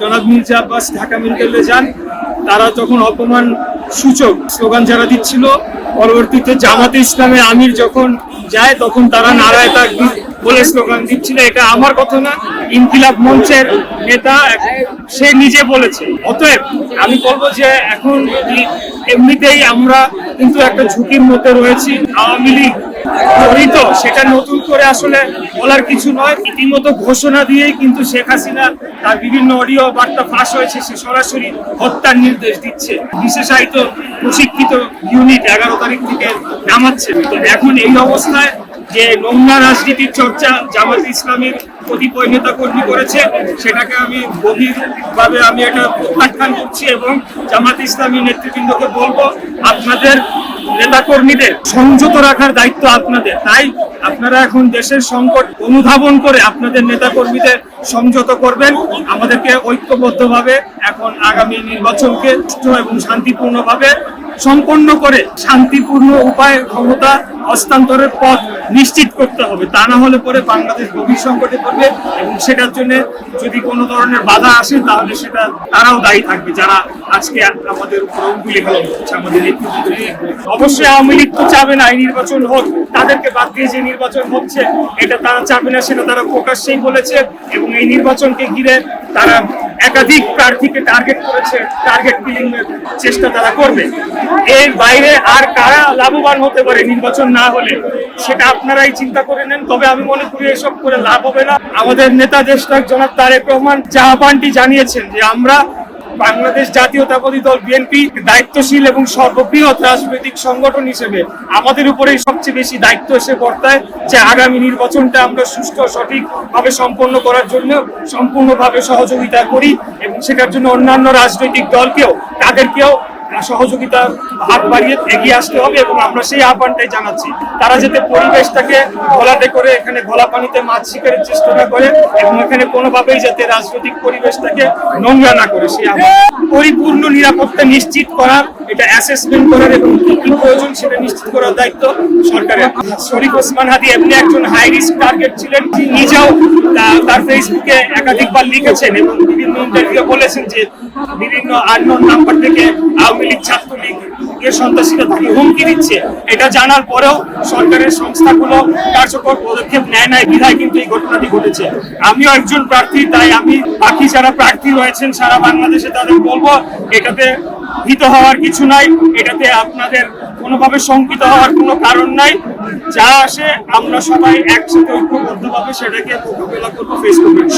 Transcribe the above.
জনাব মির্জা আব্বাস ঢাকা মেডিকেলে যান। তারা তখন অপমান সূচক স্লোগান যারা দিচ্ছিল, পরবর্তীতে জামাতে ইসলামে আমির যখন যায়, তখন তারা নারায় তাকবীর বলে স্লোগান দিচ্ছিল। এটা আমার কথা না, ইনকিলাব মঞ্চের নেতা সে নিজে বলেছে। অতএব আমি বলব যে এখন এমনিতেই আমরা কিন্তু একটা ঝুঁকির মধ্যে রয়েছি। আওয়ামী লীগ জড়িত সেটা নতুন করে আসলে বলার কিছু নয়। রীতিমতো ঘোষণা দিয়েই কিন্তু শেখ হাসিনা তার বিভিন্ন অডিও বার্তা ফাঁস হয়েছে, সে সরাসরি হত্যার নির্দেশ দিচ্ছে। বিশেষায়িত প্রশিক্ষিত ইউনিট এগারো তারিখ থেকে নামাচ্ছে। এখন এই অবস্থায় যে নোংরা রাজনীতির চর্চা জামাত ইসলামীর কতিপয় নেতা কর্মী করেছে, সেটাকে আমি গভীরভাবে আমি এটা প্রত্যাখ্যান করছি এবং জামাত ইসলামী নেতৃবৃন্দকে বলব, আপনাদের নেতা কর্মীদের সংযত রাখার দায়িত্ব আপনাদের। তাই আপনারা এখন দেশের সংকট অনুধাবন করে আপনাদের নেতা কর্মীদের সংযত করবেন। আমাদেরকে ঐক্যবদ্ধভাবে এখন আগামী নির্বাচনকে সুষ্ঠু এবং শান্তিপূর্ণভাবে সম্পন্ন করে শান্তিপূর্ণ উপায়ে ক্ষমতা হস্তান্তরের পথ নিশ্চিত করতে হবে। তা না হলে পরে বাংলাদেশ গভীর সংকটে পড়বে এবং সেটার জন্য যদি কোনো ধরনের বাধা আসে, তাহলে সেটা তারাও দায়ী থাকবে। যারা আজকে আমাদের উপর অঙ্গুলি হলো আমাদের অবশ্যই আওয়ামী লীগ তো চাবে না, এই নির্বাচন হোক। তাদেরকে বাদ দিয়ে যে নির্বাচন হচ্ছে, এটা তারা চাবে না, সেটা তারা প্রকাশ্যেই বলেছে এবং এই নির্বাচনকে ঘিরে তারা একাধিক প্রার্থীকে টার্গেট করেছে টার্গেট কিলিং এর চেষ্টা তারা করবে। এর বাইরে আর কারা লাভবান হতে পারে নির্বাচন না হলে, সেটা আপনারাই চিন্তা করে নেন। তবে আমি মনে করি এসব করে লাভ হবে না। আমাদের নেতা দেশনায়ক জনাব তারেক রহমান চাহাপানটি জানিয়েছেন যে আমরা বাংলাদেশ জাতীয়তাবাদী দল বিএনপি দায়িত্বশীল এবং সর্ববৃহৎ রাজনৈতিক সংগঠন হিসেবে আমাদের উপরেই সবচেয়ে বেশি দায়িত্ব এসে বর্তায় যে আগামী নির্বাচনটা আমরা সুষ্ঠু সঠিকভাবে সম্পন্ন করার জন্য সম্পূর্ণভাবে সহযোগিতা করি এবং সেটার জন্য অন্যান্য রাজনৈতিক দলকেও, তাদেরকেও সহযোগিতা হাত বাড়িয়ে এগিয়ে আসতে হবে এবং আমরা সেই আহ্বানটাই জানাচ্ছি। তারা যাতে পরিবেশটাকে ঘোলাটে করে এখানে ঘোলা পানিতে মাছ শিকারের চেষ্টাটা করে এবং এখানে কোনোভাবেই যাতে রাজনৈতিক পরিবেশটাকে নোংরা না করে সেই আহ্বান। পরিপূর্ণ নিরাপত্তা নিশ্চিত করার, এটা অ্যাসেসমেন্ট করার এবং কি কি প্রয়োজন সেটা নিশ্চিত করার দায়িত্ব সরকারের। শরীফ ওসমান হাদি এমনি একজন হাই রিস্ক টার্গেট ছিলেন নিজেও তার ফেসবুকে একাধিকবার লিখেছেন এবং বিভিন্ন ইন্টারভিউ বলেছেন যে বিভিন্ন আননোন নাম্বার থেকে আওয়ামী লীগ, ছাত্রলীগ এর সন্ত্রাসীরা তাকে হুমকি দিচ্ছে। এটা জানার পরেও সরকারের সংস্থাগুলো কার্যকর পদক্ষেপ নেয় নাই, বিধায় কিন্তু এই ঘটনাটি ঘটেছে। আমিও একজন প্রার্থী, তাই আমি বাকি যারা প্রার্থী রয়েছেন সারা বাংলাদেশে তাদের বলব, এটাতে ভীত হওয়ার কিছু নাই, এটাতে আপনাদের কোনোভাবে শঙ্কিত হওয়ার কোনো কারণ নাই। যা আসে, আমরা সবাই একসাথে ঐক্যবদ্ধভাবে সেটাকে মোকাবেলা করব ফেসবুকের